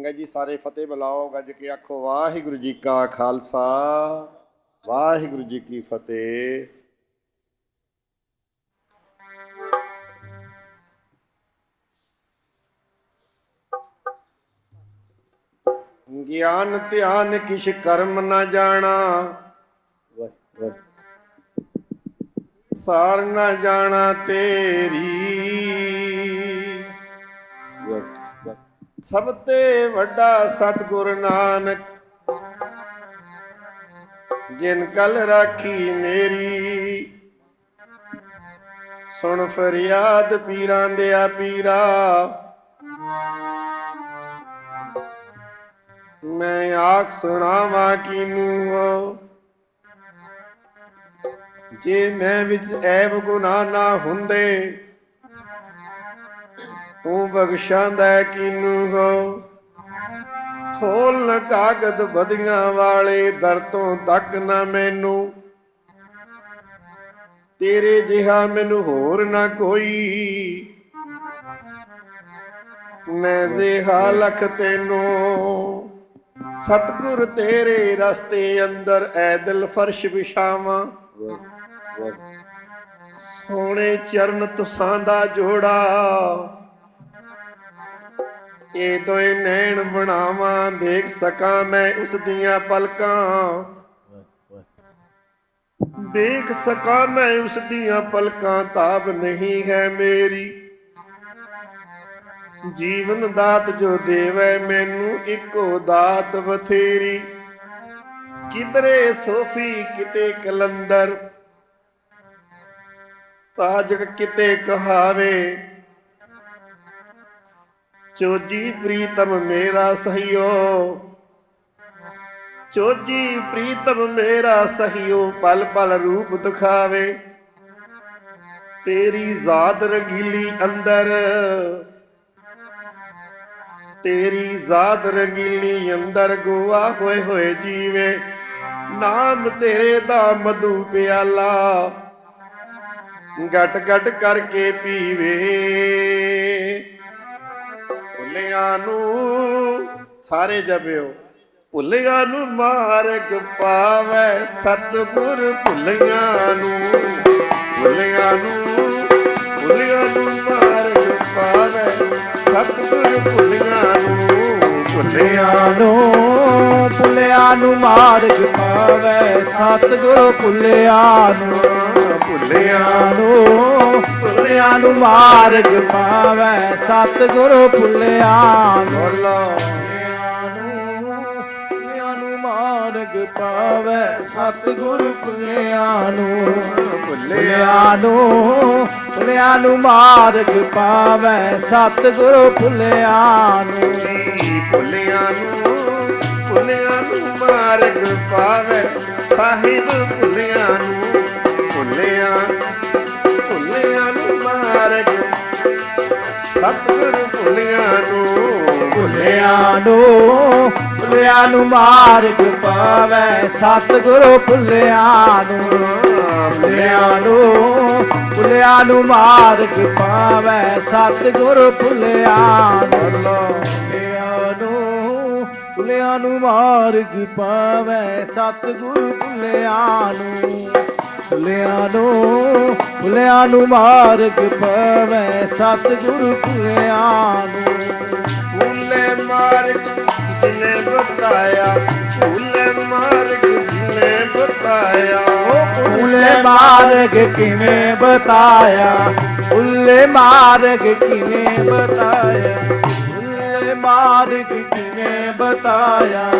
ਸੰਗਤ ਜੀ, ਸਾਰੇ ਫਤਿਹ ਬੁਲਾਓ, ਗੱਜ ਕੇ ਆਖੋ, ਵਾਹਿਗੁਰੂ ਜੀ ਕਾ ਖਾਲਸਾ, ਵਾਹਿਗੁਰੂ ਜੀ ਕੀ ਫਤਿਹ। ਗਿਆਨ ਧਿਆਨ ਕਿਛ ਕਰਮ ਨਾ ਜਾਣਾ। ਸਾਰ ਨਾ ਜਾਣਾ ਤੇਰੀ। ਸਭ ਤੇ ਵੱਡਾ ਸਤਿਗੁਰ ਨਾਨਕ, ਜਿਨ ਕਲ ਰਾਖੀ ਮੇਰੀ। ਸੁਣ ਫਰਿਆਦ ਪੀਰਾਂ ਦੇ ਆ ਪੀਰਾ, ਮੈਂ ਆਖ ਸੁਣਾਵਾਂ ਕਿਨੂੰ। ਹੋ ਜੇ ਮੈਂ ਵਿੱਚ ਐਬ ਗੁਨਾਹ ਨਾ ਹੁੰਦੇ ਤੂੰ ਬਖਸ਼ਾਂਦਾ ਕਿਨੂੰ ਹੋ। ਫੋਲ ਕਾਗਦ ਵਧੀਆਂ ਵਾਲੇ, ਦਰ ਤੋਂ ਤੱਕ ਨਾ ਮੈਨੂੰ। ਤੇਰੇ ਜਿਹਾ ਮੈਨੂੰ ਹੋਰ ਨਾ ਕੋਈ। ਮੈਂ ਜਿਹਾ ਲਖ ਤੈਨੂੰ। ਸਤਿਗੁਰ ਤੇਰੇ ਰਸਤੇ ਅੰਦਰ ਐ ਦਿਲ ਫਰਸ਼ ਵਿਛਾਵਾਂ। ਸੋਹਣੇ ਚਰਨ ਤੁਸਾਂ ਦਾ ਜੋੜਾ। ਇਹ ਦੋਏ ਨੈਣ ਬਣਾਵਾਂ, ਦੇਖ ਸਕਾਂ ਮੈਂ ਉਸ ਦੀਆਂ ਪਲਕਾਂ। ਦੇਖ ਸਕਾਂ ਮੈਂ ਉਸ ਦੀਆਂ ਪਲਕਾਂ ਤਾਬ ਨਹੀਂ ਹੈ ਮੇਰੀ। ਜੀਵਨ ਦਾਤ ਜੋ ਦੇਵੈ, ਮੈਨੂੰ ਇੱਕੋ ਦਾਤ ਬਥੇਰੀ। ਕਿਧਰੇ ਸੋਫੀ, ਕਿਤੇ ਕਲੰਦਰ। ਤਾਜਕ ਕਿਤੇ ਕਹਾਵੇ ਚੋਜੀ ਪ੍ਰੀਤਮ ਮੇਰਾ ਸਹਿਓ। ਚੋਜੀ ਪ੍ਰੀਤਮ ਮੇਰਾ ਸਹਿਓ, ਪਲ ਪਲ ਰੂਪ ਦਿਖਾਵੇ। ਤੇਰੀ ਜ਼ਾਤ ਰੰਗੀਲੀ ਅੰਦਰ, ਤੇਰੀ ਜ਼ਾਤ ਰੰਗੀਲੀ ਅੰਦਰ ਗੋਆ ਹੋਏ ਹੋਏ ਜੀਵੇ। ਨਾਮ ਤੇਰੇ ਦਾ ਮਧੂ ਪਿਆਲਾ, ਗਟ ਗਟ ਕਰਕੇ ਪੀਵੇ। ਭੁੱਲਿਆਂ ਨੂੰ ਸਾਰੇ ਜਪਿਓ। ਭੁੱਲਿਆਂ ਨੂੰ ਮਾਰਗ ਪਾਵੇ ਸਤਿਗੁਰ ਭੁੱਲਿਆਂ ਨੂੰ। ਭੁੱਲਿਆਂ ਨੂੰ ਭੁੱਲਿਆਂ ਨੂੰ ਮਾਰਗ ਪਾਵੇ ਸਤਿਗੁਰ ਭੁੱਲਿਆਂ ਨੂੰ। ਭੁੱਲਿਆਂ ਨੂੰ, ਭੁੱਲਿਆ ਨੂੰ ਮਾਰਗ ਪਾਵੇ ਸਤਿਗੁਰ ਭੁੱਲਿਆ ਨੂੰ। ਭੁੱਲਿਆਂ ਨੂੰ ਭੁੱਲਿਆ ਨੂੰ ਮਾਰਗ ਪਾਵੇ ਸਤਿਗੁਰ ਭੁੱਲਿਆ ਨੂੰ। ਭੁੱਲਿਆ ਨੂੰ ਮਾਰਗ ਪਾਵੇ ਸਤਿਗੁਰ ਭੁੱਲਿਆ ਨੂੰ। ਭੁੱਲਿਆ ਨੂੰ ਭੁੱਲਿਆ ਨੂੰ ਮਾਰਗ ਪਾਵੇ ਸਤਿਗੁਰ ਭੁੱਲਿਆ ਨੂੰ। ਭੁੱਲਿਆਂ ਨੂੰ ਭੁੱਲਿਆਂ ਨੂੰ ਮਾਰਗ ਪਾਵੇ ਸਾਹਿਬ ਭੁੱਲਿਆਂ ਨੂੰ। ਭੁੱਲਿਆਂ, ਭੁੱਲਿਆ ਨੂੰ ਮਾਰਗ। ਸਤਿਗੁਰ ਭੁੱਲਿਆ ਨੂੰ। ਭੁੱਲਿਆ ਨੂੰ ਭੁੱਲਿਆ ਨੂੰ ਮਾਰਗ ਪਾਵੇ। ਸਤਿਗੁਰ ਭੁੱਲਿਆ ਨੂੰ ਭੁੱਲਿਆ ਨੂੰ ਭੁੱਲਿਆ ਨੂੰ ਮਾਰਗ ਪਾਵੇ। ਸਤਿਗੁਰੂ ਭੁੱਲਿਆ ਨੂੰ ਭੁੱਲਿਆ ਨੂੰ ਭੁੱਲਿਆ ਨੂੰ ਮਾਰਗ ਪਾਵੇ। ਸਤਿਗੁਰੂ ਭੁੱਲਿਆ ਨੂੰ। ਭੁੱਲਿਆ ਨੂੰ ਭੁੱਲਿਆ ਨੂੰ ਮਾਰਗ ਪਾਵੇ ਸਤਿਗੁਰੂ ਭੁੱਲਿਆ ਨੂੰ। ਭੁੱਲੇ ਮਾਰਗ ਜਿਨੇ ਬਤਾਇਆ ਭੁੱਲੇ ਮਾਰਗ ਜਿਨੇ ਬਤਾਇਆ। ਉੱਲੇ ਮਾਰਗ ਕਿਵੇਂ ਬਤਾਇਆ? ਉੱਲੇ ਮਾਰਗ ਕਿਵੇਂ ਬਤਾਇਆ? ਉੱਲੇ ਮਾਰਗ ਕਿਵੇਂ ਬਤਾਇਆ?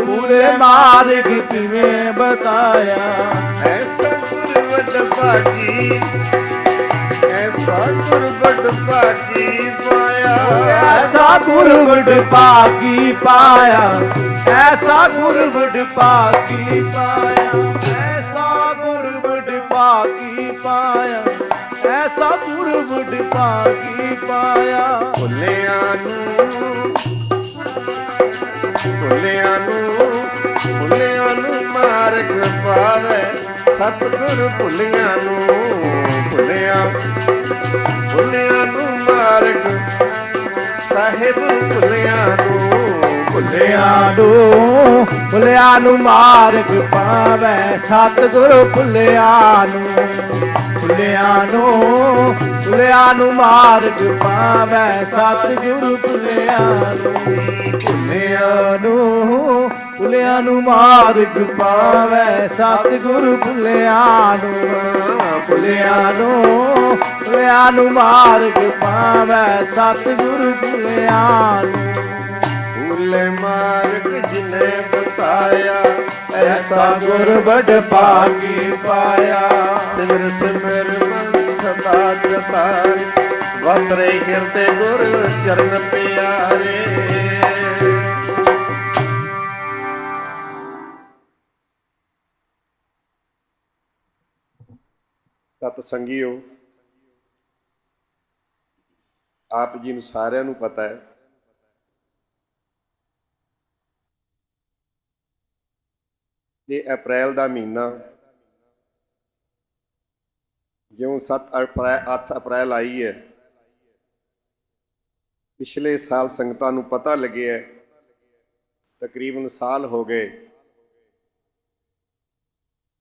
ਉੱਲੇ ਮਾਰਗ ਕਿਵੇਂ ਬਤਾਇਆ? ਗੁਰਵਟ ਭਾਗੀ ਐਸਾ ਗੁਰਵਟ ਭਾਗੀ ਪਾਇਆ। ਐਸਾ ਗੁਰਵਡ ਪਾਕੀ ਪਾਇਆ। ਐਸਾ ਗੁਰਵਡ ਪਾਕੀ ਪਾਇਆ। ਐਸਾ ਗੁਰਵਡ ਪਾਕੀ ਪਾਇਆ। ਐਸਾ ਗੁਰਵਡ ਪਾਕੀ ਪਾਇਆ। ਭੁੱਲਿਆਂ ਨੂੰ ਭੁੱਲਿਆਂ ਨੂੰ ਭੁੱਲਿਆਂ ਨੂੰ ਮਾਰਗ ਪਾਵੇ। ਸਤਿਗੁਰ ਭੁੱਲਿਆਂ ਨੂੰ ਭੁੱਲਿਆਂ। ਭੁੱਲਿਆਂ ਨੂੰ ਮਾਰਗ, ਸਾਹਿਬ ਭੁੱਲਿਆਂ ਨੂੰ ਭੁੱਲਿਆਂ। ਨੂੰ ਭੁੱਲਿਆਂ ਨੂੰ ਮਾਰਗ ਪਾਵੇ, ਸਤਿਗੁਰੂ ਭੁੱਲਿਆਂ ਨੂੰ। ਭੁੱਲਿਆਂ ਨੂੰ ਭੁੱਲਿਆਂ ਨੂੰ ਮਾਰਗ ਪਾਵੇ ਸਤਿਗੁਰੂ ਭੁੱਲਿਆਂ ਨੂੰ। ਭੁੱਲਿਆਂ ਨੂੰ ਭੁੱਲਿਆਂ ਨੂੰ ਮਾਰਗ ਪਾਵੇ ਸਤਿਗੁਰੂ ਭੁੱਲਿਆਂ ਨੂੰ। ਭੁੱਲਿਆਂ ਨੂੰ ਭੁੱਲਿਆਂ ਨੂੰ ਮਾਰਗ ਪਾਵੇ ਸਤਿਗੁਰੂ ਭੁੱਲਿਆਂ ਨੂੰ। ਭੁੱਲੇ ਮਾਰਗ ਜਿਨੇ ਬਤਾਇਆ ਐਸਾ ਗੁਰ ਵਡ ਭਾਗੀ ਪਾਇਆ। ਸਿਮਰ ਸਿਮਰ ਮਨ ਸਦਾ ਜਤਾਰੇ ਵਸਰੇ ਹਿਰਦੇ ਗੁਰ ਚਰਨ ਪਿਆਰੇ ਸਤ ਸੰਗੀਓ ਆਪ ਜੀ ਨੂੰ ਸਾਰਿਆਂ ਨੂੰ ਪਤਾ ਹੈ ਕਿ ਅਪ੍ਰੈਲ ਦਾ ਮਹੀਨਾ ਜਿਉਂ 7 ਅਪ੍ਰੈਲ 8 ਅਪ੍ਰੈਲ ਆਈ ਹੈ, ਪਿਛਲੇ ਸਾਲ ਸੰਗਤਾਂ ਨੂੰ ਪਤਾ ਲੱਗਿਆ, ਤਕਰੀਬਨ ਸਾਲ ਹੋ ਗਏ,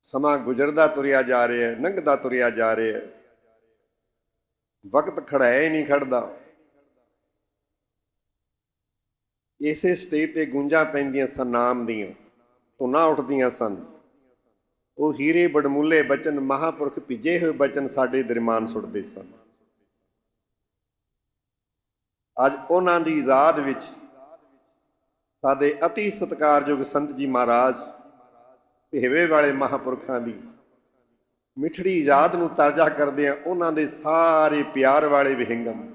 ਸਮਾਂ ਗੁਜ਼ਰਦਾ ਤੁਰਿਆ ਜਾ ਰਿਹਾ ਹੈ ਲੰਘਦਾ ਤੁਰਿਆ ਜਾ ਰਿਹਾ ਹੈ ਵਕਤ ਖੜਾਇਆ ਹੀ ਨਹੀਂ ਖੜਦਾ। ਇਸੇ ਸਟੇਜ ਤੇ ਗੂੰਜਾਂ ਪੈਂਦੀਆਂ ਸਨ, ਨਾਮ ਦੀਆਂ, ਧੁਨਾਂ ਉੱਠਦੀਆਂ ਸਨ। ਉਹ ਹੀਰੇ ਬੜਮੁੱਲੇ ਬਚਨ ਮਹਾਪੁਰਖ ਭਿੱਜੇ ਹੋਏ ਬਚਨ ਸਾਡੇ ਦਰਮਾਨ ਸੁੱਟਦੇ ਸਨ। ਅੱਜ ਉਹਨਾਂ ਦੀ ਯਾਦ ਵਿੱਚ ਸਾਡੇ ਅਤੀ ਸਤਿਕਾਰਯੋਗ ਸੰਤ ਜੀ ਮਹਾਰਾਜ, ਭੇਵੇ ਵਾਲੇ ਮਹਾਪੁਰਖਾਂ ਦੀ ਮਿਠੜੀ ਯਾਦ ਨੂੰ ਤਾਜ਼ਾ ਕਰਦੇ ਆ ਉਹਨਾਂ ਦੇ ਸਾਰੇ ਪਿਆਰ ਵਾਲੇ ਵਿਹੰਗਮ।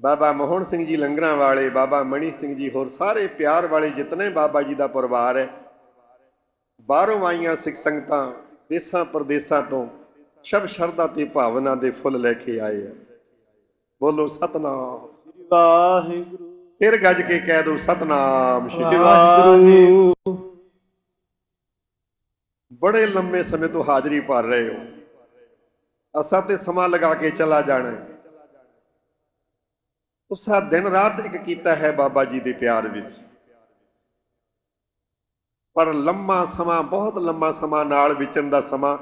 ਬਾਬਾ ਮੋਹਨ ਸਿੰਘ ਜੀ ਲੰਗਰਾਂ ਵਾਲੇ, ਬਾਬਾ ਮਣੀ ਸਿੰਘ ਜੀ, ਹੋਰ ਸਾਰੇ ਪਿਆਰ ਵਾਲੇ ਜਿਤਨੇ ਬਾਬਾ ਜੀ ਦਾ ਪਰਿਵਾਰ ਹੈ ਬਾਹਰੋਂ ਆਈਆਂ ਸਿੱਖ ਸੰਗਤਾਂ ਦੇਸਾਂ ਪ੍ਰਦੇਸਾਂ ਤੋਂ ਸ਼ਬ ਸ਼ਰਧਾ ਤੇ ਭਾਵਨਾ ਦੇ ਫੁੱਲ ਲੈ ਕੇ ਆਏ ਆ। ਬੋਲੋ ਸਤਨਾਮ। ਵਾਹਿਗੁਰੂ। ਫਿਰ ਗੱਜ ਕੇ ਕਹਿ ਦੋ ਸਤਨਾਮ ਸ਼੍ਰੀ ਵਾਹਿਗੁਰੂ। ਬੜੇ ਲੰਮੇ ਸਮੇਂ ਤੋਂ ਹਾਜ਼ਰੀ ਭਰ ਰਹੇ ਹੋ। ਅਸਾਂ ਤੇ ਸਮਾਂ ਲਗਾ ਕੇ ਚਲਾ ਜਾਣਾ ਹੈ। ਉਸਾ ਦਿਨ ਰਾਤ ਇੱਕ ਕੀਤਾ ਹੈ ਬਾਬਾ ਜੀ ਦੇ ਪਿਆਰ ਵਿੱਚ। ਪਰ ਲੰਮਾ ਸਮਾਂ, ਬਹੁਤ ਲੰਮਾ ਸਮਾਂ ਨਾਲ ਵਿਚਰਨ ਦਾ ਸਮਾਂ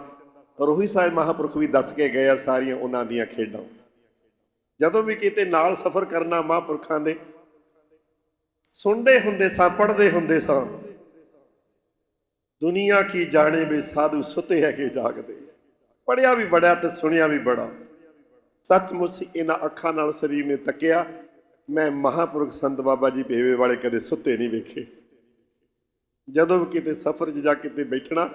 ਰੋਹੀ ਸਾਹਿਬ ਮਹਾਪੁਰਖ ਵੀ ਦੱਸ ਕੇ ਗਏ ਆ ਸਾਰੀਆਂ ਉਹਨਾਂ ਦੀਆਂ ਖੇਡਾਂ। ਜਦੋਂ ਵੀ ਕਿਤੇ ਨਾਲ ਸਫ਼ਰ ਕਰਨਾ ਮਹਾਪੁਰਖਾਂ ਦੇ, ਸੁਣਦੇ ਹੁੰਦੇ ਸਾਂ, ਪੜ੍ਹਦੇ ਹੁੰਦੇ ਸਾਂ, ਦੁਨੀਆ ਕੀ ਜਾਣੇ ਵੀ ਸਾਧੂ ਸੁੱਤੇ ਹੈ ਕਿ ਜਾਗਦੇ। ਪੜਿਆ ਵੀ ਬੜਾ ਤੇ ਸੁਣਿਆ ਵੀ ਬੜਾ। ਸੱਚਮੁੱਚ ਇਹਨਾਂ ਅੱਖਾਂ ਨਾਲ ਸਰੀਰ ਨੇ ਤੱਕਿਆ, ਮੈਂ ਮਹਾਪੁਰਖ ਸੰਤ ਬਾਬਾ ਜੀ ਬੇਵੇ ਵਾਲੇ ਕਦੇ ਸੁੱਤੇ ਨਹੀਂ ਵੇਖੇ। ਜਦੋਂ ਵੀ ਕਿਤੇ ਸਫ਼ਰ 'ਚ ਜਾ ਕਿਤੇ ਬੈਠਣਾ,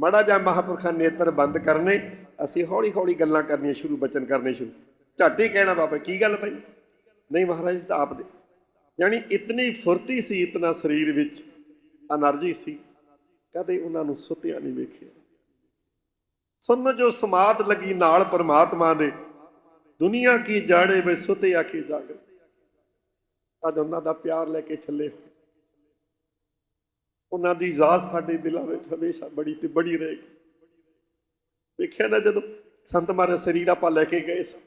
ਮਾੜਾ ਜਾਂ ਮਹਾਪੁਰਖਾਂ ਨੇਤਰ ਬੰਦ ਕਰਨੇ, ਅਸੀਂ ਹੌਲੀ ਹੌਲੀ ਗੱਲਾਂ ਕਰਨੀਆਂ ਸ਼ੁਰੂ, ਬਚਨ ਕਰਨੇ ਸ਼ੁਰੂ। ਝੱਟ ਹੀ ਕਹਿਣਾ ਬਾਬਾ, ਕੀ ਗੱਲ ਪਈ ਨਹੀਂ ਮਹਾਰਾਜ ਤਾਂ ਆਪ ਦੇ। ਯਾਨੀ ਇਤਨੀ ਫੁਰਤੀ ਸੀ, ਇਤਨਾ ਸਰੀਰ ਵਿੱਚ એનર્ਜੀ ਸੀ, ਕਦੇ ਉਹਨਾਂ ਨੂੰ ਸੁੱਤਿਆ ਨਹੀਂ ਵੇਖਿਆ। ਸੁਣ ਜੋ ਸਮਾਦ ਲੱਗੀ ਨਾਲ ਪਰਮਾਤਮਾ ਦੇ, ਦੁਨੀਆ ਕੀ ਜਾੜੇ ਵਿੱਚ ਸੁੱਤੇ ਆਖੀ ਜਾਗਰ ਤਦ ਉਹਨਾਂ ਦਾ ਪਿਆਰ ਲੈ ਕੇ ਛੱਲੇ ਉਹਨਾਂ ਦੀ ਜ਼ਾਤ ਸਾਡੇ ਦਿਲਾਂ ਵਿੱਚ ਹਮੇਸ਼ਾ ਬੜੀ ਤੇ ਬੜੀ ਰਹੇਗੀ। ਵੇਖਿਆ ਨਾ ਜਦੋਂ ਸੰਤ ਮਾਰੇ ਸਰੀਰ ਆਪਾਂ ਲੈ ਕੇ ਗਏ ਸੀ।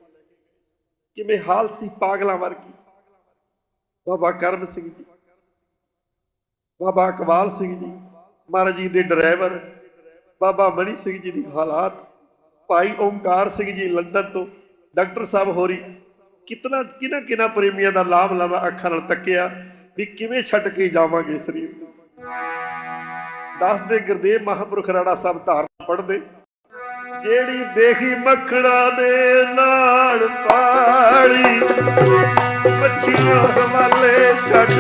ਕਿਵੇਂ ਹਾਲ ਸੀ ਪਾਗਲਾਂ ਵਰਗੀ। ਬਾਬਾ ਕਰਮ ਸਿੰਘ ਜੀ, ਬਾਬਾ ਇਕਬਾਲ ਸਿੰਘ ਜੀ, ਮਹਾਰਾਜ ਜੀ ਦੇ ਡਰਾਈਵਰ, ਬਾਬਾ ਮਨੀ ਸਿੰਘ ਜੀ ਦੀ ਹਾਲਾਤ, ਭਾਈ ਓਮਕਾਰ ਸਿੰਘ ਜੀ ਲੰਡਨ ਤੋਂ, ਡਾਕਟਰ ਸਾਹਿਬ ਹੋਰੀ, ਕਿਤਨਾ ਕਿਨਾ ਕਿਨਾ ਪ੍ਰੇਮੀਆਂ ਦਾ ਲਾਭ ਲਵਾ ਅੱਖਾਂ ਨਾਲ ਤੱਕਿਆ ਵੀ ਕਿਵੇਂ ਛੱਡ ਕੇ ਜਾਵਾਂਗੇ ਸਰੀਰ ਨੂੰ ਦੱਸਦੇ ਗੁਰਦੇਵ ਮਹਾਪੁਰਖ ਰਾੜਾ ਸਾਹਿਬ ਧਾਰਨ ਪੜਦੇ ਜਿਹੜੀ ਦੇਖੀ ਮੱਖਣਾ ਦੇ ਨਾਲ ਪਾਲੀ, ਮੱਛੀਆਂ ਹਵਾਲੇ ਛੱਡ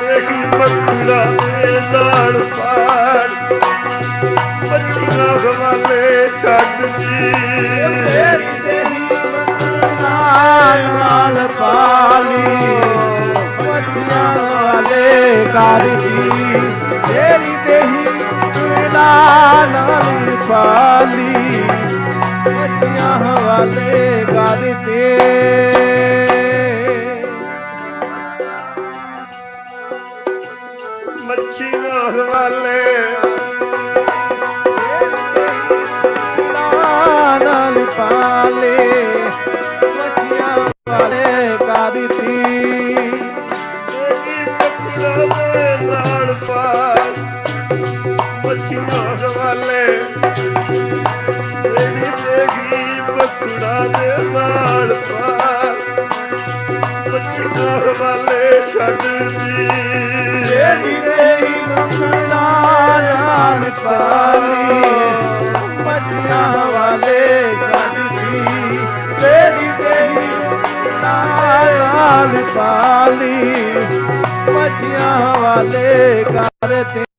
ਦੇਖੀ ਮੱਖਣਾ ਦੇ ਨਾਲ ਪਾਲੀ, ਮੱਛੀਆਂ ਹਵਾਲੇ ਛੱਡ ਦੀ ਤੇਰੀ ਨਾਲ ਪਾਲੀ ਵਾਲੇ ਕਾਰਜੀ ਤੇਰੀ ਦੇਹੀ ਨਾਲ ਪਾਲੀ। ਮੱਛੀਆਂ ਵਾਲੇ ਕਾਰਜੀ ਮੱਛੀਆਂ ਮੱਛੀਆਂ ਵਾਲੇ ਛੱਡਦੀ ਤੇਰੀ ਦੇਹੀ ਮੰਗਣਾ ਨਾਲ ਪਾਲੀ ਮੱਛੀਆਂ ਵਾਲੇ ਕੱਢੀ ਤੇਰੀ ਦੇਹੀ ਨਾਲ ਪਾਲੀ ਮੱਛੀਆਂ ਵਾਲੇ ਕਰਤੇ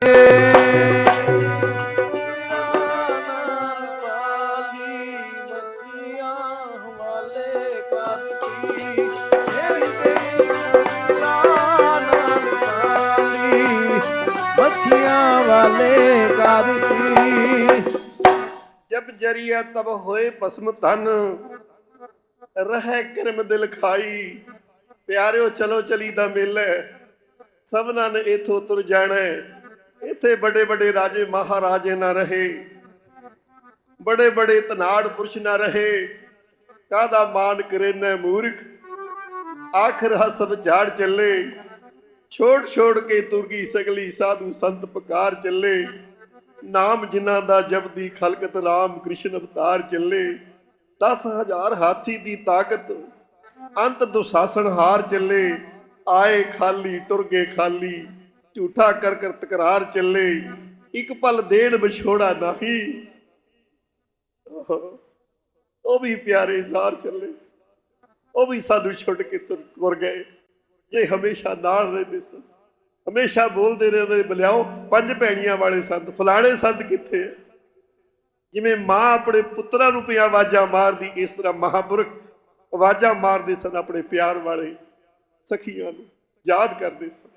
ਜਬ ਤਬ ਹੋਏ ਭਸਮ ਤਨ ਰਹਿ ਕਰਮ ਦਿਲ ਖਾਈ। ਪਿਆਰਿਓ, ਚਲੋ ਚਲੀ ਦਾ ਮੇਲਾ। ਸਭਨਾਂ ਨੇ ਇਥੋਂ ਤੁਰ ਜਾਣਾ। ਇੱਥੇ ਬੜੇ ਬੜੇ ਰਾਜੇ ਮਹਾਰਾਜੇ ਨਾ ਰਹੇ। ਬੜੇ ਬੜੇ ਤਨਾੜ ਪੁਰਸ਼ ਨਾ ਰਹੇ। ਕਾਦਾ ਮਾਨ ਕਰੇ ਨਾ ਮੂਰਖ? ਆਖਰ ਹਸਬ ਝਾੜ ਚੱਲੇ। ਛੋੜ ਛੋੜ ਕੇ ਤੁਰਗੀ ਸਗਲੀ ਸਾਧੂ ਸੰਤ ਪਕਾਰ ਚੱਲੇ। ਨਾਮ ਜਿਨ੍ਹਾਂ ਦਾ ਜਪਦੀ ਖਲਕਤ ਰਾਮ ਕ੍ਰਿਸ਼ਨ ਅਵਤਾਰ ਚੱਲੇ 10000 ਹਾਥੀ ਦੀ ਤਾਕਤ, ਅੰਤ ਦੁਸ਼ਾਸਨ ਹਾਰ ਚੱਲੇ, ਆਏ ਖਾਲੀ, ਟੁਰ ਗਏ ਖਾਲੀ, ਝੂਠਾ ਕਰ ਕਰ ਤਕਰਾਰ ਚੱਲੇ, ਇੱਕ ਪਲ ਦੇਣ ਵਿਛੋੜਾ ਨਹੀਂ। ਉਹ ਵੀ ਪਿਆਰੇ ਜ਼ਾਰ ਚੱਲੇ, ਉਹ ਵੀ ਸਾਨੂੰ ਛੁੱਟ ਕੇ ਤੁਰ ਤੁਰ ਗਏ, ਜੇ ਹਮੇਸ਼ਾ ਨਾਲ ਰਹਿੰਦੇ ਸਨ। ਹਮੇਸ਼ਾ ਬੋਲਦੇ ਰਹਿੰਦੇ, ਬਲਿਆਓ, ਪੰਜ ਭੈਣੀਆਂ ਵਾਲੇ ਸੰਤ, ਫਲਾਣੇ ਸੰਤ ਕਿੱਥੇ ਹੈ ਜਿਵੇਂ ਮਾਂ ਆਪਣੇ ਪੁੱਤਰਾਂ ਨੂੰ ਪਿਆ ਆਵਾਜ਼ਾਂ ਮਾਰਦੀ, ਇਸ ਤਰ੍ਹਾਂ ਮਹਾਪੁਰਖ ਆਵਾਜ਼ਾਂ ਮਾਰਦੇ ਸਨ ਆਪਣੇ ਪਿਆਰ ਵਾਲੇ ਸਖੀਆਂ ਨੂੰ, ਯਾਦ ਕਰਦੇ ਸਨ।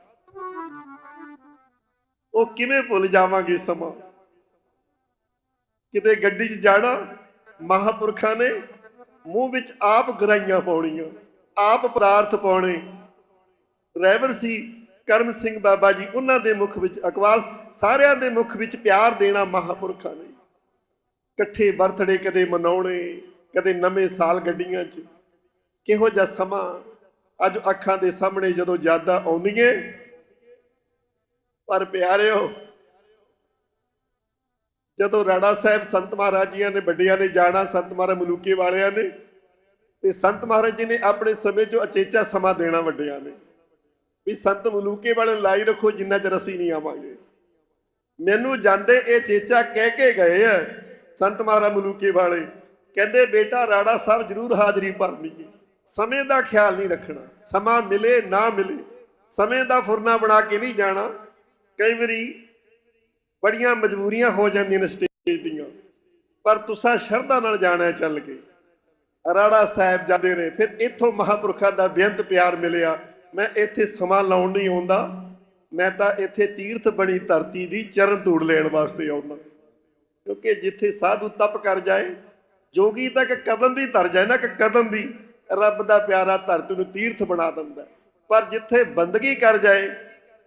ਉਹ ਕਿਵੇਂ ਭੁੱਲ ਜਾਵਾਂਗੇ ਸਮਾਂ? ਕਿਤੇ ਗੱਡੀ 'ਚ ਜਾਣਾ, ਮਹਾਪੁਰਖਾਂ ਨੇ ਮੂੰਹ ਵਿੱਚ ਆਪ ਗਰਾਈਆਂ ਪਾਉਣੀਆਂ, ਆਪ ਪਦਾਰਥ ਪਾਉਣੇ। ਡਰਾਈਵਰ ਸੀ ਕਰਮ ਸਿੰਘ ਬਾਬਾ ਜੀ, ਉਹਨਾਂ ਦੇ ਮੁਖ ਵਿੱਚ ਅਕਵਾਲ, ਸਾਰਿਆਂ ਦੇ ਮੁਖ ਵਿੱਚ ਪਿਆਰ ਦੇਣਾ ਮਹਾਪੁਰਖਾਂ ਨੇ। ਇਕੱਠੇ ਬਰਥਡੇ ਕਦੇ ਮਨਾਉਣੇ, ਕਦੇ ਨਵੇਂ ਸਾਲ ਗੱਡੀਆਂ 'ਚ। ਕਿਹੋ ਜਿਹਾ ਸਮਾਂ, ਅੱਜ ਅੱਖਾਂ ਦੇ ਸਾਹਮਣੇ ਜਦੋਂ ਯਾਦਾਂ ਆਉਂਦੀਆਂ, ਪਰ ਪਿਆਰਿਓ, ਜਦੋਂ ਰਾਣਾ ਸਾਹਿਬ ਸੰਤ ਮਹਾਰਾਜ ਜੀਆਂ ਨੇ ਵੱਡਿਆਂ ਨੇ ਜਾਣਾ, ਸੰਤ ਮਹਾਰਾਜ ਮਲੂਕੇ ਵਾਲਿਆਂ ਨੇ, ਤੇ ਸੰਤ ਮਹਾਰਾਜ ਜੀ ਨੇ ਆਪਣੇ ਸਮੇਂ ਚ ਅਚੇਚਾ ਸਮਾਂ ਦੇਣਾ ਵੱਡਿਆਂ ਨੇ। ਵੀ ਸੰਤ ਮਲੂਕੇ ਵਾਲੇ ਲਾਈ ਰੱਖੋ, ਜਿੰਨਾ ਚਿਰ ਅਸੀਂ ਨਹੀਂ ਆਵਾਂਗੇ। ਮੈਨੂੰ ਜਾਂਦੇ ਇਹ ਚੇਚਾ ਕਹਿ ਕੇ ਗਏ ਆ, ਸੰਤ ਮਹਾਰਾਜ ਮਲੂਕੇ ਵਾਲੇ, ਕਹਿੰਦੇ, ਬੇਟਾ, ਰਾੜਾ ਸਾਹਿਬ ਜ਼ਰੂਰ ਹਾਜ਼ਰੀ ਭਰਨੀ ਹੈ। ਸਮੇਂ ਦਾ ਖਿਆਲ ਨਹੀਂ ਰੱਖਣਾ। ਸਮਾਂ ਮਿਲੇ, ਨਾ ਮਿਲੇ। ਸਮੇਂ ਦਾ ਫੁਰਨਾ ਬਣਾ ਕੇ ਨਹੀਂ ਜਾਣਾ। ਕਈ ਵਾਰੀ ਬੜੀਆਂ ਮਜਬੂਰੀਆਂ ਹੋ ਜਾਂਦੀਆਂ ਨੇ ਸਟੇਜ ਦੀਆਂ। ਪਰ ਤੁਸੀਂ ਸ਼ਰਧਾ ਨਾਲ ਜਾਣਾ ਚੱਲ ਕੇ। ਰਾੜਾ ਸਾਹਿਬ ਜਾਂਦੇ ਨੇ, ਫਿਰ ਇੱਥੋਂ ਮਹਾਪੁਰਖਾਂ ਦਾ ਬੇਅੰਤ ਪਿਆਰ ਮਿਲਿਆ। ਮੈਂ ਇੱਥੇ ਸਮਾਂ ਲਾਉਣ ਨਹੀਂ ਆਉਂਦਾ। ਮੈਂ ਤਾਂ ਇੱਥੇ ਤੀਰਥ ਬਣੀ ਧਰਤੀ ਦੀ ਚਰਨ ਧੂੜ ਲੈਣ ਵਾਸਤੇ ਆਉਂਦਾ। ਕਿਉਂਕਿ ਜਿੱਥੇ ਸਾਧੂ ਤਪ ਕਰ ਜਾਏ, ਜੋਗੀ ਤੱਕ ਕਦਮ ਵੀ ਧਰ ਜਾਏ ਨਾ ਕਿ ਕਦਮ ਵੀ ਰੱਬ ਦਾ ਪਿਆਰਾ ਧਰਤੀ ਨੂੰ ਤੀਰਥ ਬਣਾ ਦਿੰਦਾ ਪਰ ਜਿੱਥੇ ਬੰਦਗੀ ਕਰ ਜਾਏ,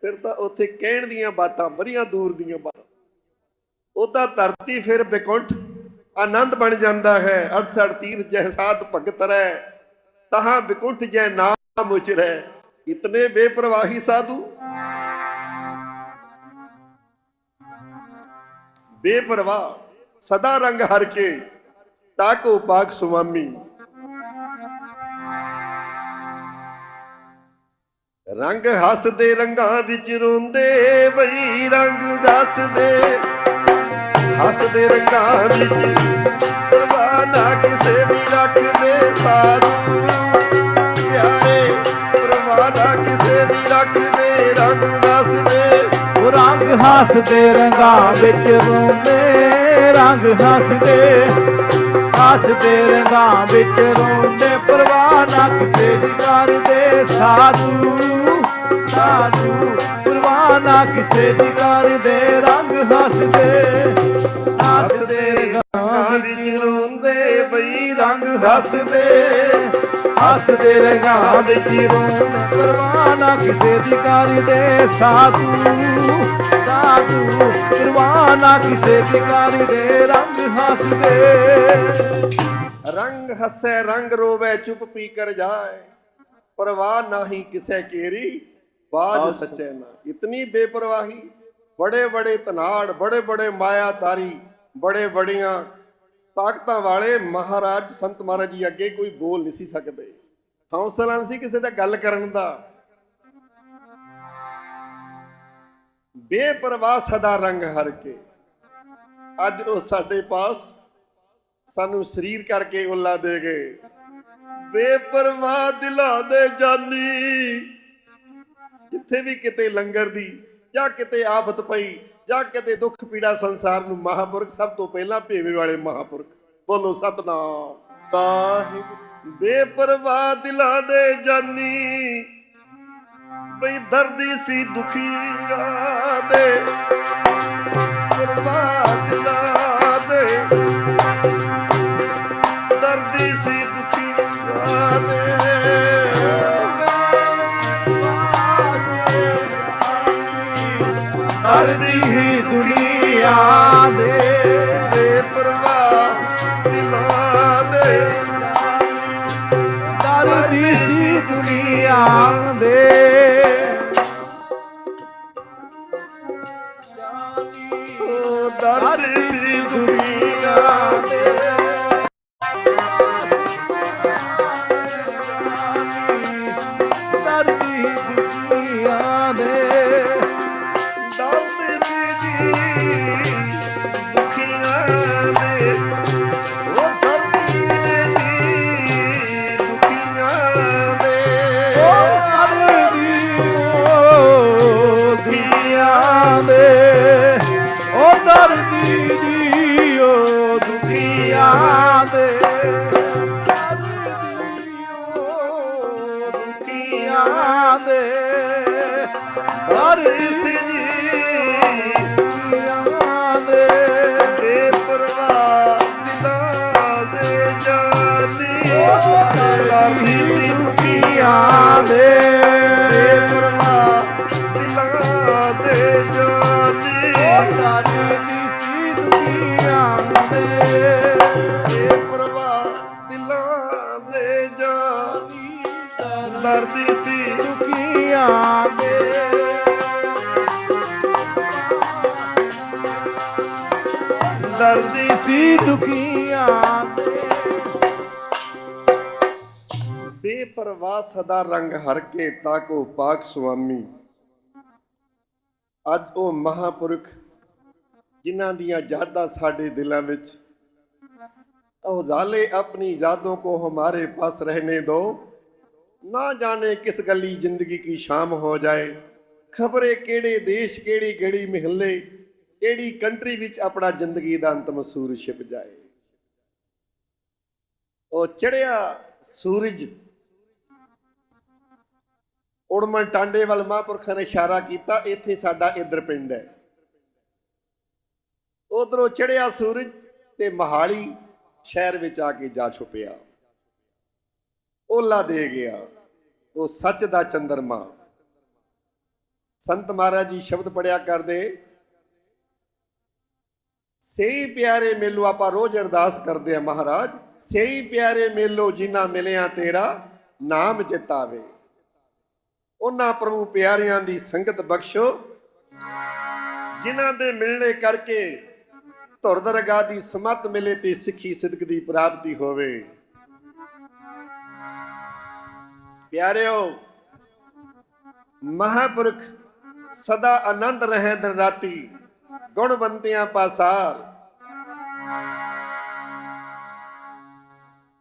ਫਿਰ ਤਾਂ ਉੱਥੇ ਕਹਿਣ ਦੀਆਂ ਬਾਤਾਂ ਬੜੀਆਂ ਦੂਰ ਦੀਆਂ ਬਾਤਾਂ। ਉਹ ਤਾਂ ਧਰਤੀ ਫਿਰ ਬਿਕੁੰਠ ਆਨੰਦ ਬਣ ਜਾਂਦਾ ਹੈ। 68 ਤੀਰਥ ਜੈ ਸਾਧ ਭਗਤ ਰਹਿ, ਤਹਾਂ ਬਿਕੁੰਠ ਜੈ ਨਾਮ ਉਚਰੈ ਇਤਨੇ ਬੇਪਰਵਾਹੀ ਸਾਧੂ ਬੇਪਰਵਾਹ ਸਦਾ ਰੰਗ ਹਰ ਕੇ ਤਾਕੋ ਪਾਕ ਸੁਆਮੀ ਰੰਗ ਹੱਸਦੇ ਰੰਗਾਂ ਵਿੱਚ ਰੋਂਦੇ ਬਈ ਰੰਗ ਦੱਸਦੇ ਹੱਸਦੇ ਰੰਗਾਂ ਵਿੱਚ ਪਰਵਾਹ ਨਾ ਕਿਸੇ ਦੀ ਰੱਖਦੇ ਸਾਧੂ ਰੰਗ ਹੱਸਦੇ ਉਹ ਰੰਗ ਹੱਸਦੇ ਰੰਗਾਂ ਵਿੱਚ ਰੋਂਦੇ ਰੰਗ ਹੱਸਦੇ। ਹੱਸਦੇ ਰੰਗਾਂ ਵਿੱਚ ਰੋਂਦੇ ਪਰਵਾਹ ਨਾ ਕਿਸੇ ਦੀ ਕਰਦੇ। ਸਾਧੂ ਸਾਧੂ ਪਰਵਾਹ ਨਾ ਕਿਸੇ ਦੀ ਕਰਦੇ। ਰੰਗ ਹੱਸਦੇ ਹੱਸਦੇ ਰੰਗਾਂ ਵਿੱਚ ਰੋਂਦੇ। ਬਈ ਰੰਗ ਹੱਸਦੇ ਹੱਸਦੇ ਰੰਗਾਂ ਵਿੱਚ ਰੋਂਦੇ ਪਰਵਾਹ ਨਾ ਕਿਸੇ ਦੀ ਕਰਦੇ ਸਾਧੂ ਸਾਧੂ। ਪਰਵਾਹ ਨਾ ਕਿਸੇ ਦੀ ਕਰਦੇ ਰੰਗ ਹੱਸਦੇ। ਰੰਗ ਹੱਸੈ ਰੰਗ ਰੋਵੇ ਚੁੱਪ ਪੀ ਕਰ ਜਾਏ। ਪਰਵਾਹ ਨਾਹੀ ਕਿਸੈ ਕੇਰੀ ਬਾਜ ਸੱਚੇ ਨਾ। ਇਤਨੀ ਬੇਪਰਵਾਹੀ ਬੜੇ ਬੜੇ ਧਨਾੜ ਬੜੇ ਬੜੇ ਮਾਇਆਦਾਰੀ ਬੜੇ ਬੜੀਆਂ ਤਾਕਤਾਂ ਵਾਲੇ ਮਹਾਰਾਜ ਸੰਤ ਮਹਾਰਾਜ ਜੀ ਅੱਗੇ ਕੋਈ ਬੋਲ ਨਹੀਂ ਸੀ ਸਕਦੇ। ਹੌਸਲਾ ਨਹੀਂ ਸੀ ਕਿਸੇ ਦਾ ਗੱਲ ਕਰਨ ਦਾ। ਬੇਪਰਵਾਹ ਸਦਾ ਰੰਗ ਹਰ ਕੇ। ਅੱਜ ਉਹ ਸਾਡੇ ਪਾਸ ਸਾਨੂੰ ਸਰੀਰ ਕਰਕੇ ਉੱਲਾ ਦੇ ਗਏ ਬੇਪਰਵਾਹ ਦਿਲਾਂ ਦੇ ਜਾਨੀ। ਜਿੱਥੇ ਵੀ ਕਿਤੇ ਲੰਗਰ ਦੀ ਜਾਂ ਕਿਤੇ ਆਫਤ ਪਈ ਜਾਂ ਕਿਤੇ ਦੁੱਖ ਪੀੜਾ ਸੰਸਾਰ ਨੂੰ ਮਹਾਪੁਰਖ ਸਭ ਤੋਂ ਪਹਿਲਾਂ ਭੇਵੇ ਵਾਲੇ ਮਹਾਪੁਰਖ। ਬੋਲੋ ਸਤਨਾਮ। ਵਾਹਿਗੁਰੂ। ਬੇਪਰਵਾਹ ਦਿਲਾਂ ਦੇ ਜਾਨੀ ਬਈ ਦਰਦੀ ਸੀ ਦੁਖੀਆਂ ਦੇ। ਪਰਵਾਹ ਦਿਲਾਂ ਦੇ ਦਰਦੀ ਸੀ ਦੁਨੀਆ ਦੇ ਸਦਾ ਰੰਗ ਹਰ ਕੇ ਤਾਕੋ ਪਾਕ ਸੁਆਮੀ। ਅੱਜ ਉਹ ਮਹਾਪੁਰਖ, ਜਿਨ੍ਹਾਂ ਦੀਆਂ ਯਾਦਾਂ ਸਾਡੇ ਦਿਲਾਂ ਵਿੱਚ, ਉਹ ਜ਼ਾਲੇ ਆਪਣੀ ਯਾਦੋਂ ਕੋ ਹਮਾਰੇ ਪਾਸ ਰਹਿਣੇ ਦੋ। ਨਾ ਜਾਣੇ ਕਿਸ ਗੱਲੀ ਜ਼ਿੰਦਗੀ ਕੀ ਸ਼ਾਮ ਹੋ ਜਾਏ। ਖਬਰੇ ਕਿਹੜੇ ਦੇਸ਼ ਕਿਹੜੀ ਗੜੀ ਮਹੱਲੇ, ਕਿਹੜੀ ਕੰਟਰੀ ਵਿੱਚ ਆਪਣਾ ਜ਼ਿੰਦਗੀ ਦਾ ਅੰਤਮ ਸੂਰਜ ਛਿਪ ਜਾਏ। ਉਹ ਚੜਿਆ ਸੂਰਜ। ਉੜਮਣ ਟਾਂਡੇ ਵੱਲ ਮਹਾਂਪੁਰਖਾਂ ਨੇ ਇਸ਼ਾਰਾ ਕੀਤਾ, ਇੱਥੇ ਸਾਡਾ ਇੱਧਰ ਪਿੰਡ ਹੈ। ਉਧਰੋਂ ਚੜਿਆ ਸੂਰਜ ਤੇ ਮਹਾਲੀ ਸ਼ਹਿਰ ਵਿੱਚ ਆ ਕੇ ਜਾ ਛੁਪਿਆ। ਓਲਾ ਦੇ ਗਿਆ, ਉਹ ਸੱਚ ਦਾ ਚੰਦਰਮਾ। ਸੰਤ ਮਹਾਰਾਜ ਜੀ ਸ਼ਬਦ ਪੜਿਆ ਕਰਦੇ ਸਹੀ ਪਿਆਰੇ ਮੇਲੋ ਆਪਾਂ ਰੋਜ਼ ਅਰਦਾਸ ਕਰਦੇ ਆ ਮਹਾਰਾਜ ਸਹੀ ਪਿਆਰੇ ਮੇਲੋ ਜਿਨ੍ਹਾਂ ਮਿਲਿਆ ਤੇਰਾ, ਨਾਮ ਚਿਤਾਵੇ ਉਹਨਾਂ ਪ੍ਰਭੂ ਪਿਆਰਿਆਂ ਦੀ ਸੰਗਤ ਬਖਸ਼ੋ, ਜਿਨ੍ਹਾਂ ਦੇ ਮਿਲਣੇ ਕਰਕੇ ਧੁਰ ਦਰਗਾਹ ਦੀ ਸਮਤ ਮਿਲੇ ਤੇ ਸਿੱਖੀ ਸਿਦਕ ਦੀ ਪ੍ਰਾਪਤੀ ਹੋਵੇ। ਪਿਆਰਿਓ, ਮਹਾਪੁਰਖ ਸਦਾ ਆਨੰਦ ਰਹੇ ਦਿਨ ਰਾਤੀ ਗੁਣਵੰਤਿਆਂ ਪਾਸਾਰ।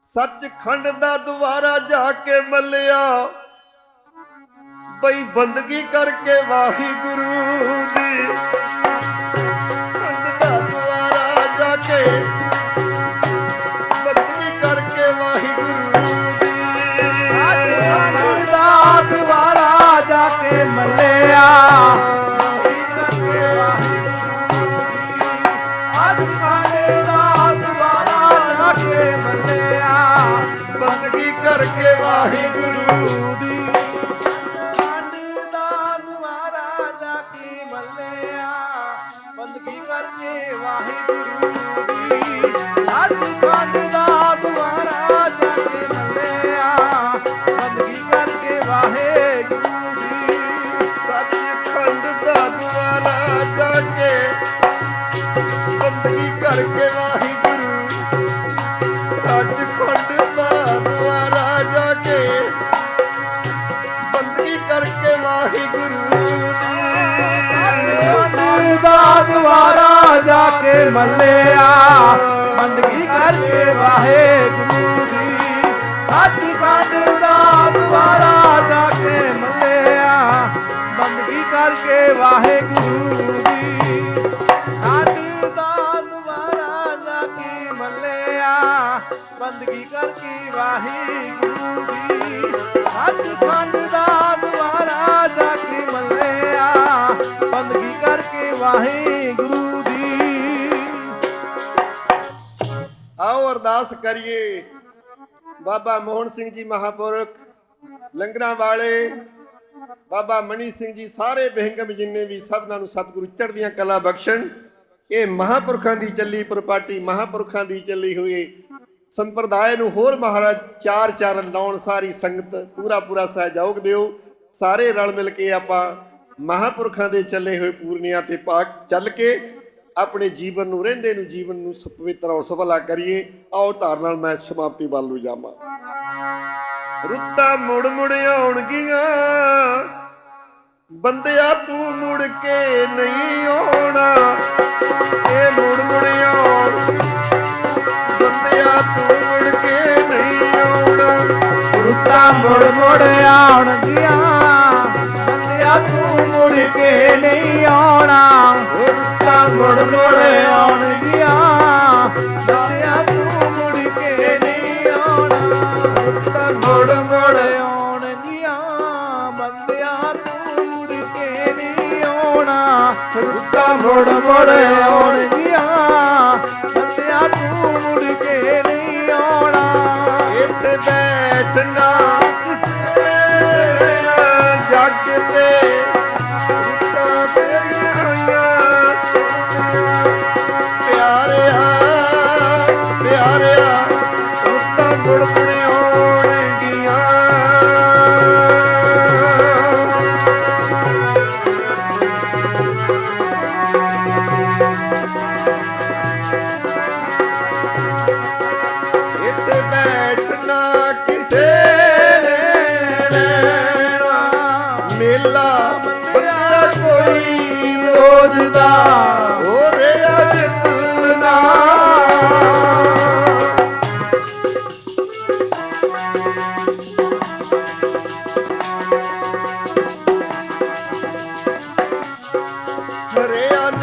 ਸੱਚਖੰਡ ਦਾ ਦੁਆਰਾ ਜਾ ਕੇ ਮੱਲਿਆ, ਬਈ ਬੰਦਗੀ ਕਰਕੇ ਵਾਹਿਗੁਰੂ ਦੀ ਖੰਡ ਦਾ ਦੁਆਰਾ ਜਾ ਕੇ ਬੰਦਗੀ ਕਰਕੇ ਵਾਹਿਗੁਰੂ ਦੀ। ਖੰਡ ਦਾ ਦੁਆਰਾ ਜਾ ਕੇ ਮੱਲਿਆ ਬੰਦਗੀ ਕਰਕੇ ਵਾਹਿਗੁਰੂ ਦੀ। ਅੱਜ ਮੱਲਿਆ। ਬੰਦਗੀ ਕਰਕੇ ਵਾਹਿਗੁਰੂ ਦੀ ਸੱਚਖੰਡ ਦਾ ਦੁਆਰਾ ਜਾ ਕੇ ਮੱਲਿਆ। ਬੰਦਗੀ ਕਰਕੇ ਵਾਹਿਗੁਰੂ ਦੀ ਸੱਚ ਦਾ ਦੁਆਰਾ ਜਾ ਕੇ ਮੱਲਿਆ। ਬੰਦਗੀ ਕਰਕੇ ਵਾਹਿਗੁਰੂ ਦੀ ਸੱਚਖੰਡ ਦਾ ਦੁਆਰਾ ਜਾ ਕੇ ਮੱਲਿਆ। ਬੰਦਗੀ ਕਰਕੇ ਵਾਹਿਗੁਰੂ ਆਓ ਅਰਦਾਸ ਕਰੀਏ। ਬਾਬਾ ਮੋਹਨ ਸਿੰਘ ਜੀ ਮਹਾਪੁਰਖ, ਲੰਗਰਾਂ ਵਾਲੇ, ਬਾਬਾ ਮਣੀ ਸਿੰਘ ਜੀ ਸਾਰੇ ਬਹਿੰਗਮ ਜਿੰਨੇ ਵੀ ਸਭਨਾਂ ਨੂੰ ਸਤਿਗੁਰੂ ਚੜ੍ਹਦੀਆਂ ਕਲਾ ਬਖਸ਼ਣ। ਇਹ ਮਹਾਪੁਰਖਾਂ ਦੀ ਚੱਲੀ ਪ੍ਰਪਾਟੀ, ਮਹਾਪੁਰਖਾਂ ਦੀ ਚੱਲੀ ਹੋਈ ਸੰਪਰਦਾਇ ਨੂੰ ਹੋਰ ਮਹਾਰਾਜ ਚਾਰ ਚਾਰਨ ਲਾਉਣ ਸਾਰੀ ਸੰਗਤ ਪੂਰਾ ਪੂਰਾ ਸਹਿਯੋਗ ਦਿਓ। ਸਾਰੇ ਰਲ ਮਿਲ ਕੇ ਆਪਾਂ ਮਹਾਪੁਰਖਾਂ ਦੇ ਚੱਲੇ ਹੋਏ ਪੂਰਨੀਆਂ ਤੇ ਪਾਕ ਚੱਲ ਕੇ ਆਪਣੇ ਜੀਵਨ ਨੂੰ, ਰਹਿੰਦੇ ਨੂੰ, ਜੀਵਨ ਨੂੰ ਪਵਿੱਤਰ ਔਰ ਸਫਲਾ ਕਰੀਏ। ਆਓ ਧਾਰ ਨਾਲ ਮੈਂ ਸਮਾਪਤੀ ਵੱਲ ਨੂੰ ਜਾਵਾਂ। ਰੁੱਤਾਂ ਮੁੜ ਮੁੜ ਆਉਣਗੀਆਂ। ਬੰਦਿਆ ਤੂੰ ਮੁੜ ਕੇ ਨਹੀਂ ਆਉਣਾ। ਇਹ ਮੁੜ ਮੁੜ ਆਉਣ। ਬੰਦਿਆ ਤੂੰ ਮੁੜ ਕੇ ਨਹੀਂ ਆਉਣਾ। ਰੁੱਤਾਂ ਮੁੜ ਮੁੜ ਆਉਣਗੀਆਂ। ਬੰਦਿਆ ਤੂੰ ਮੁੜ ਕੇ ਨਹੀਂ ਆਉਣਾ। ਮੁੜ ਮੁੜ ਆਉਣਗੀਆਂ ਬੰਦਿਆ ਤੂੰ ਮੁੜ ਕੇ ਨਹੀਂ ਆਉਣਾ। ਰੁੱਤਾਂ ਮੁੜ ਮੁੜ ਆਉਣਗੀਆਂ ਬੰਦਿਆ ਤੂੰ ਮੁੜ ਕੇ ਨਹੀਂ ਆਉਣਾ। ਰੁੱਤਾਂ ਮੁੜ ਮੁੜ ਆਉਣਗੀਆਂ ਬੰਦਿਆ ਤੂੰ ਮੁੜ ਕੇ ਨਹੀਂ ਆਉਣਾ। ਇੱਥੇ ਬੈਠਣਾ ਜੱਗ ਤੇ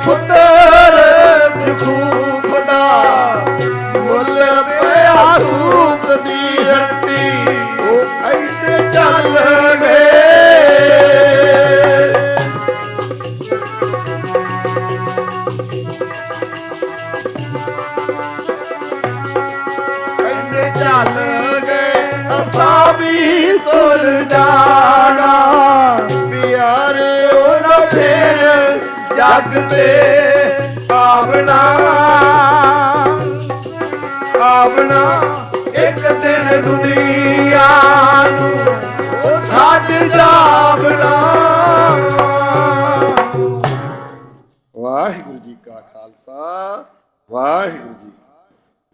put the ਜੱਗ